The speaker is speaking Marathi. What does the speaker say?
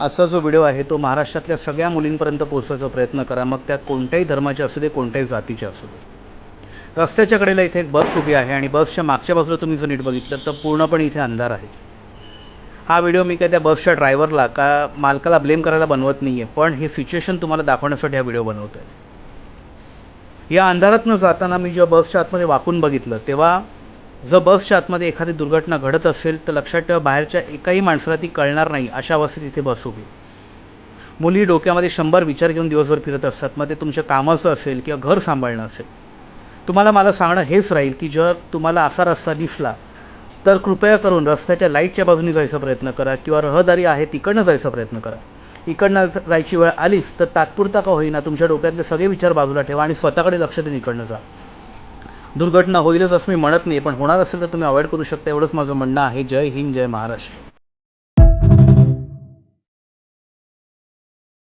असा जो व्हिडिओ आहे तो महाराष्ट्रातल्या सगळ्या मुलींपर्यंत पोहोचवायचा प्रयत्न करा. मग त्या कोणत्याही धर्माच्या असू दे कोणत्याही जातीच्या असू दे. रस्त्याच्या कडेला इथे एक बस उभी आहे आणि बसच्या मागच्या बाजूला तुम्ही जर नीट बघितलं तर पूर्णपणे इथे अंधार आहे. हा व्हिडिओ मी काय त्या बसच्या ड्रायव्हरला का मालकाला ब्लेम करायला बनवत नाही आहे पण हे सिच्युएशन तुम्हाला दाखवण्यासाठी हा व्हिडिओ बनवतो आहे या अंधारातनं जाताना मी जेव्हा बसच्या आतमध्ये वाकून बघितलं तेव्हा जर बसच्या आतमध्ये एखादी दुर्घटना घडत असेल तर लक्षात ठेवा बाहेरच्या एकाही माणसाला ती कळणार नाही. अशा अवस्थेत इथे बस उभी. मुली डोक्यामध्ये शंभर विचार घेऊन दिवसभर फिरत असतात. मग ते तुमच्या कामाचं असेल किंवा घर सांभाळणं असेल. तुम्हाला मला सांगणं हेच राहील की जर तुम्हाला असा रस्ता दिसला तर कृपया करून रस्त्याच्या लाईटच्या बाजूने जायचा प्रयत्न करा किंवा रहदारी आहे तिकडनं जायचा प्रयत्न करा. इकडनं जायची वेळ आलीच तर तात्पुरता का होईना तुमच्या डोक्यातले सगळे विचार बाजूला ठेवा आणि स्वतःकडे लक्ष देऊन इकडनं जा. दुर्घटना होईलच असं मी म्हणत नाही पण होणार असेल तर तुम्ही अवॉइड करू शकता एवढंच माझं म्हणणं आहे. जय हिंद जय महाराष्ट्र.